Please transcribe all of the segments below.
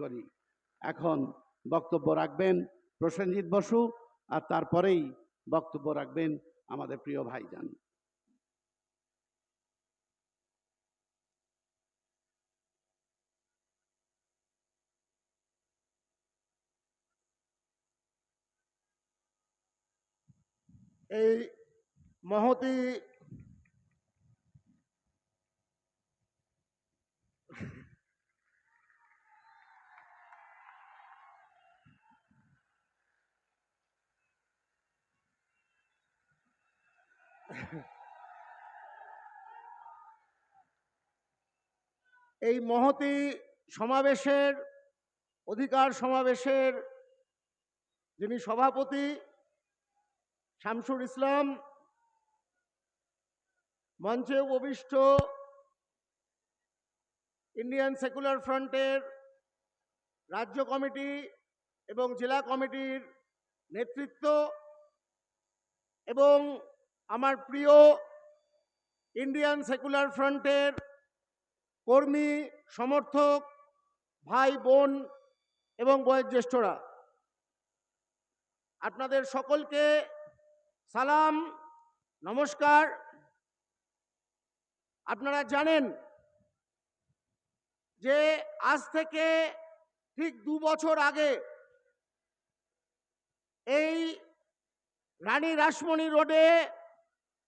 করি। এখন বক্তব্য রাখবেন প্রসেনজিৎ বসু আর তারপরেই বক্তব্য রাখবেন আমাদের প্রিয় ভাইজান। এই মহতি এই মহতি সমাবেশের, অধিকার সমাবেশের যিনি সভাপতি শামসুর ইসলাম মঞ্চে উপবিষ্ট ইন্ডিয়ান সেকুলার ফ্রন্টের রাজ্য কমিটি এবং জেলা কমিটির নেতৃত্ব এবং আমার প্রিয় ইন্ডিয়ান সেকুলার ফ্রন্টের কর্মী, সমর্থক, ভাই, বোন এবং বয়োজ্যেষ্ঠরা। আপনাদের সকলকে সালাম, নমস্কার। আপনারা জানেন যে আজ থেকে ঠিক দু বছর আগে এই রানী রাসমণি রোডে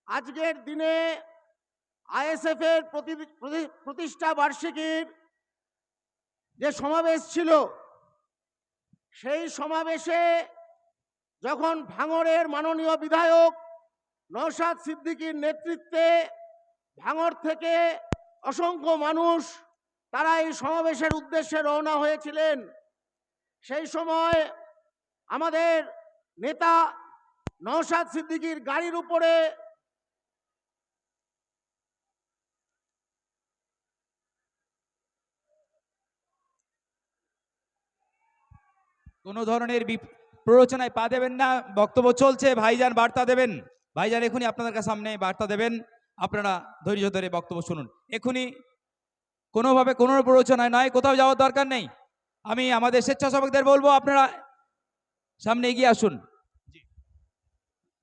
আজকের দিনে আইএসএফ এর প্রতি- প্রতি- প্রতিষ্ঠা বার্ষিকীর যে সমাবেশ ছিল, সেই সমাবেশে যখন ভাঙড়ের মাননীয় বিধায়ক নওশাদ সিদ্দিকীর নেতৃত্বে ভাঙড় থেকে অসংখ্য মানুষ তারা এই সমাবেশের উদ্দেশ্যে রওনা হয়েছিলেন, সেই সময় আমাদের নেতা নওশাদ সিদ্দিকীর গাড়ির উপরে কোনো ধরনের প্ররোচনায় পা দেবেন না, বক্তব্য চলছে, ভাইজান বার্তা দেবেন। ভাইজান, এখনই আপনাদের সামনে বার্তা দেবেন। আপনারা ধৈর্য ধরে বক্তব্য শুনুন। এখনই কোনোভাবে কোনো প্ররোচনায় নয়, কোথাও যাওয়ার দরকার নেই। আমি আমাদের স্বেচ্ছাসেবকদের বলব, আপনারা সামনে এগিয়ে আসুন।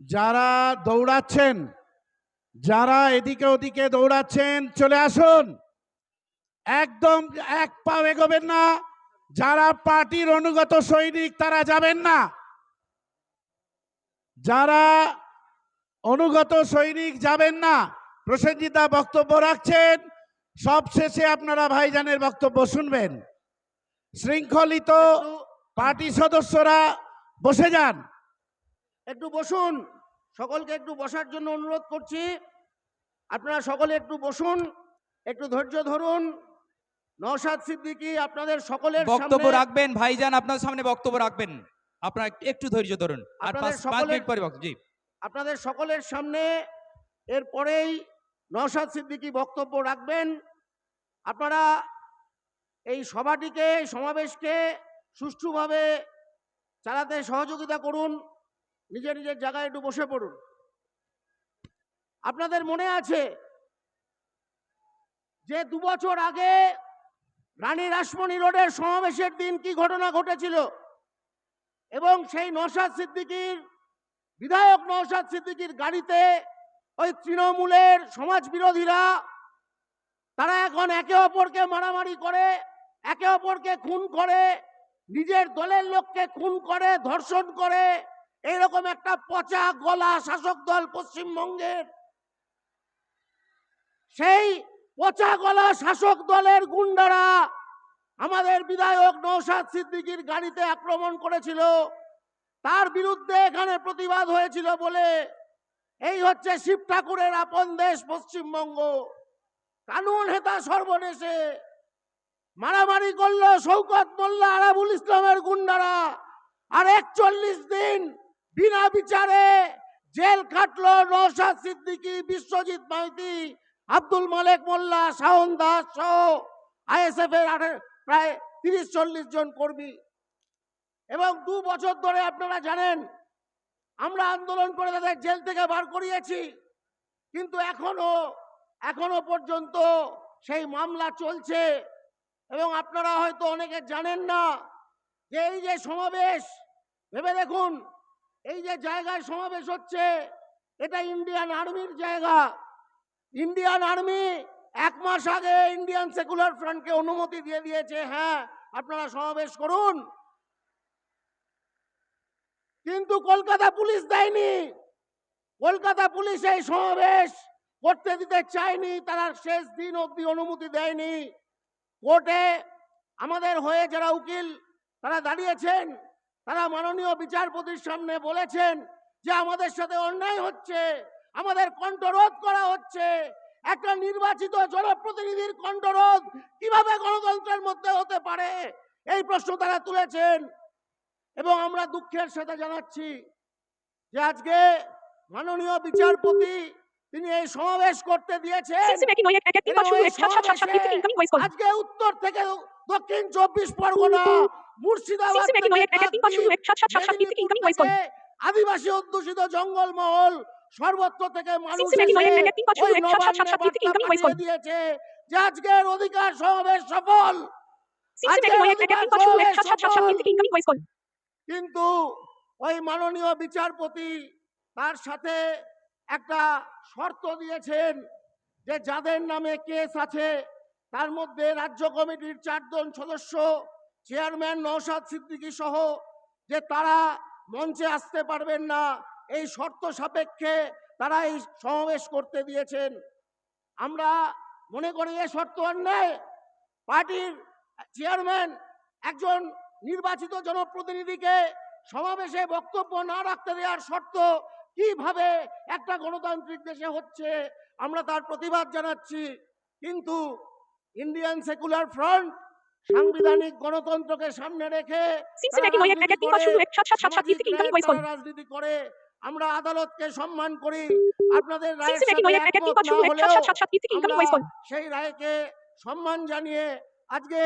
যারা দৌড়াচ্ছেন, যারা এদিকে ওদিকে দৌড়াচ্ছেন, চলে আসুন। একদম এক পা এগোবেন না। যারা পার্টির অনুগত সৈনিক, তারা যাবেন না। যারা অনুগত সৈনিক, যাবেন না। প্রসেনজিতা বক্তব্য রাখছেন। সবশেষে আপনারা ভাইজানের বক্তব্য শুনবেন। শৃঙ্খলিত পার্টি সদস্যরা বসে যান। একটু বসুন। সকলকে একটু বসার জন্য অনুরোধ করছি। আপনারা সকলে একটু বসুন, একটু ধৈর্য ধরুন। নওশাদ সিদ্দিকী আপনাদের সকলের বক্তব্য সামনে রাখবেন ভাইজান আপনার সামনে বক্তব্য রাখবেন। আপনারা একটু- ধৈর্য ধরুন। আর আপনাদের পাঁচ পাঁচ সকলের- মিনিট পরে জি। আপনাদের সকলের সামনে এরপরেই নওশাদ সিদ্দিকী বক্তব্য রাখবেন। আপনারা এই সভাটিকে সমাবেশকে সুষ্ঠুভাবে চালাতে সহযোগিতা করুন। নিজের নিজের জায়গায় একটু বসে পড়ুন। আপনাদের মনে আছে যে দুবছর আগে রানী রাসমণি রোডের সমাবেশের দিন কি ঘটনা ঘটেছিল? এবং সেই নওশাদ সিদ্দিকীর, বিধায়ক নওশাদ সিদ্দিকীর গাড়িতে ওই তৃণমূলের সমাজ বিরোধীরা তারা এখন একে অপরকে মারামারি করে, একে অপরকে খুন করে, নিজের দলের লোককে খুন করে, ধর্ষণ করে, এইরকম একটা পচা গলা শাসক দল পশ্চিমবঙ্গের। সেই পচা গলা শাসক দলের গুন্ডারা আমাদের বিধায়ক নৌসাদ সিদ্দিকীর গাড়িতে আক্রমণ করেছিল। তার বিরুদ্ধে এখানে প্রতিবাদ হয়েছিল বলে। এই হচ্ছে শিব ঠাকুরের আপন দেশ পশ্চিমবঙ্গ। কানুন হেতা সর্বনেশে। মারামারি করল শৌকত মোল্লা, আরাবুল ইসলামের গুন্ডারা। আর একচল্লিশ দিন বিনা বিচারে জেল খাটলো নৌসাদ সিদ্দিকি, বিশ্বজিৎ মাইতি আব্দুল মালেক, মোল্লা শাহন দাস সহ আইএসএফ এর প্রায় তিরিশ চল্লিশ জন কর্মী। এবং দু বছর ধরে আপনারা জানেন, আমরা আন্দোলন করে তাদের জেল থেকে বার করিয়েছি। কিন্তু এখনও এখনও পর্যন্ত সেই মামলা চলছে। এবং আপনারা হয়তো অনেকে জানেন না যে এই যে সমাবেশ, ভেবে দেখুন, এই যে জায়গায় সমাবেশ হচ্ছে, এটা ইন্ডিয়ান আর্মির জায়গা। ইন্ডিয়ান আর্মি এক মাস আগে ইন্ডিয়ান সেকুলার ফ্রন্টকে অনুমতি দিয়ে দিয়েছে হ্যাঁ আপনারা সমাবেশ করুন। কিন্তু কলকাতা পুলিশ দেয়নি। কলকাতা পুলিশ এই সমাবেশ করতে দিতে চায়নি, তারা শেষ দিন অবধি অনুমতি দেয়নি। কোর্টে আমাদের হয়ে যারা উকিল, তারা দাঁড়িয়েছেন, তারা মাননীয় বিচারপতির সামনে বলেছেন যে আমাদের সাথে অন্যায় হচ্ছে। আমাদের কণ্ঠরোধ করা হচ্ছে। একটা নির্বাচিত জনপ্রতিনিধির কণ্ঠরোধ কীভাবে গণতন্ত্রের মধ্যে হতে পারে? এই প্রশ্ন তারা তুলেছেন। এবং আমরা দুঃখের সাথে জানাচ্ছি যে আজকে মাননীয় বিচারপতি তিনি এই সমাবেশ করতে দিয়েছেন. আজকে উত্তর থেকে দক্ষিণ চব্বিশ পরগনা মুর্শিদাবাদ আদিবাসী অধ্যুষিত জঙ্গলমহল সর্বত্র থেকে মানুষ. দিয়েছে যে আজকের অধিকার সমাবেশ সফল. কিন্তু ওই মাননীয় বিচারপতি তার সাথে একটা শর্ত দিয়েছেন যে যাদের নামে কেস আছে তার মধ্যে রাজ্য কমিটির চারজন সদস্য চেয়ারম্যান নওশাদ সিদ্দিকী সহ যে তারা মঞ্চে আসতে পারবেন না এই শর্ত সাপেক্ষে তারা এই সমাবেশ করতে দিয়েছেন। আমরা মনে করি এ শর্ত অন্যায়। পার্টির চেয়ারম্যান একজন নির্বাচিত জনপ্রতিনিধিকে সমাবেশে বক্তব্য না রাখতে দেওয়ার শর্ত কীভাবে একটা গণতান্ত্রিক দেশে হচ্ছে আমরা তার প্রতিবাদ জানাচ্ছি। কিন্তু ইন্ডিয়ান সেকুলার ফ্রন্ট সাংবিধানিক গণতন্ত্রকে সামনে রেখে রাজনীতি করে, আমরা আদালতকে সম্মান করি। আপনাদের সেই রায়কে সম্মান জানিয়ে আজকে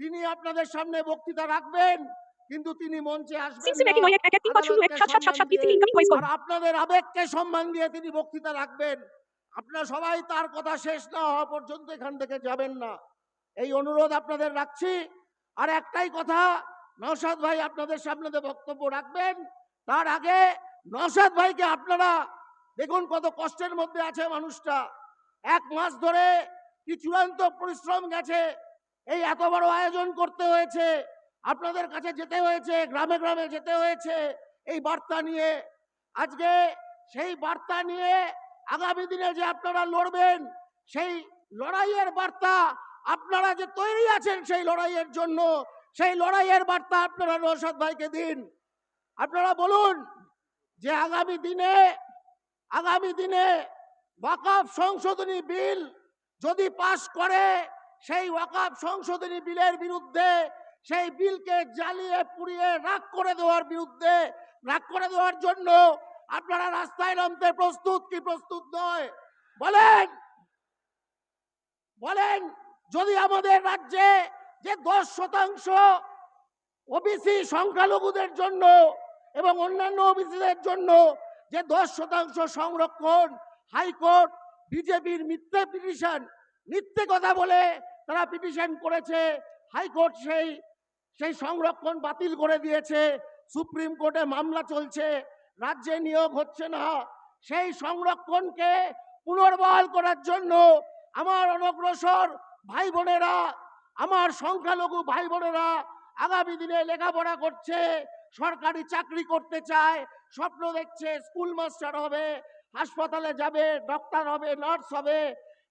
তিনি আপনাদের সামনে বক্তৃতা রাখবেন কিন্তু তিনি মঞ্চে আপনাদের আবেগকে সম্মান দিয়ে তিনি বক্তৃতা রাখবেন। আপনার সবাই তার কথা শেষ না হওয়া পর্যন্ত এখান থেকে যাবেন না। এই অনুরোধ আপনাদের রাখছি। আর একটাই কথা নওশাদ ভাই আপনাদের সামনে বক্তব্য রাখবেন, তার আগে নওশাদ ভাইকে আপনারা দেখুন কত কষ্টের মধ্যে আছে মানুষটা। এক মাস ধরে কি চূড়ান্ত পরিশ্রম গেছে, এই এত বড় আয়োজন করতে হয়েছে, আপনাদের কাছে যেতে হয়েছে, গ্রামে গ্রামে যেতে হয়েছে, এই বার্তা নিয়ে। আজকে সেই বার্তা নিয়ে আগামী দিনে যে আপনারা লড়বেন, সেই লড়াইয়ের বার্তা আপনারা যে তৈরি আছেন সেই লড়াইয়ের জন্য সেই লড়াইয়ের বার্তা আপনারা নৌসাদ ভাইকে দিন। আপনারা বলুন যে আগামী দিনে আগামী দিনে ওয়াকাফ সংশোধনী বিল যদি পাশ করে, সেই ওয়াকাফ সংশোধনী বিলের বিরুদ্ধে, সেই বিলকে জ্বালিয়ে পুড়িয়ে রাগ করে দেওয়ার বিরুদ্ধে, রাগ করে দেওয়ার জন্য আপনারা রাস্তায় নামতে প্রস্তুত কি প্রস্তুত নয়? বলেন বলেন, যদি আমাদের রাজ্যে যে দশ শতাংশ ওবিসি সংখ্যালঘুদের জন্য এবং অন্যান্য ওবিসিদের জন্য যে দশ শতাংশ সংরক্ষণ হাইকোর্ট বিজেপির মিথ্যে পিটিশন, মিথ্যে কথা বলে তারা পিটিশন করেছে, হাইকোর্ট সেই সেই সংরক্ষণ বাতিল করে দিয়েছে, সুপ্রিম কোর্টে মামলা চলছে, রাজ্যে নিয়োগ হচ্ছে না, সেই সংরক্ষণকে পুনর্বহাল করার জন্য আমার অনগ্রসর ভাই বোনেরা আমার সংখ্যালঘু ভাই বোনেরা আগামী দিনে লেখাপড়া করছে, সরকারি চাকরি করতে চায়, স্বপ্ন দেখছে স্কুল মাস্টার হবে, হাসপাতালে যাবে ডক্টর হবে, নার্স হবে।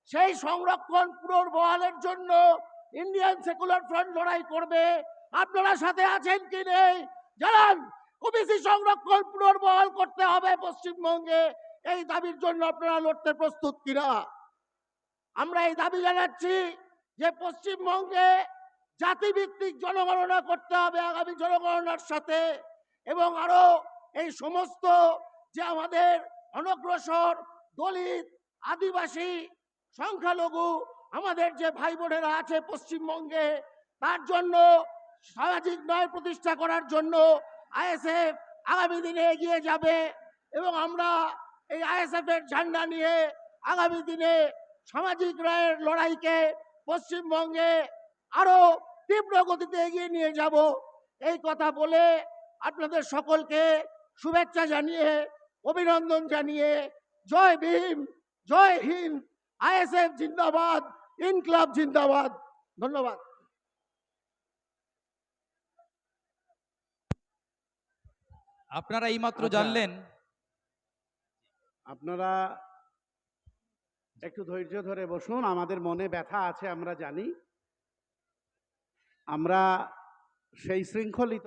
সেই সংরক্ষণ পুনর্বহালের জন্য ইন্ডিয়ান সেকুলার ফ্রন্ট লড়াই করবে। আপনারা সাথে আছেন কি নেই? জানান। ওবিসি সংরক্ষণ পুনর্বহাল করতে হবে পশ্চিমবঙ্গে। এই দাবির জন্য আপনারা লড়তে প্রস্তুত কিনা? আমরা এই দাবি জানাচ্ছি। যে পশ্চিমবঙ্গে জাতিভিত্তিক জনগণনা করতে হবে আগামী জনগণনার সাথে এবং আরও এই সমস্ত যে আমাদের অনগ্রসর দলিত আদিবাসী সংখ্যালঘু আমাদের যে ভাই বোনেরা আছে পশ্চিমবঙ্গে, তার জন্য সামাজিক ন্যায় প্রতিষ্ঠা করার জন্য আইএসএফ আগামী দিনে এগিয়ে যাবে এবং আমরা এই আইএসএফ এর ঝান্ডা নিয়ে আগামী দিনে সামাজিক রায়ের লড়াইকে পশ্চিমবঙ্গে আরও তীব্র গতিতে এগিয়ে নিয়ে যাব। এই কথা বলে আপনাদের সকলকে শুভেচ্ছা জানিয়ে অভিনন্দন জানিয়ে জয় ভীম জয় হিন্দ আইএসএফ জিন্দাবাদ ইনকলাব জিন্দাবাদ। ধন্যবাদ। আপনারা এইমাত্র আচ্ছা। জানলেন আপনারা একটু ধৈর্য ধরে বসুন আমাদের মনে ব্যথা আছে আমরা জানি। আমরা সেই শৃঙ্খলিত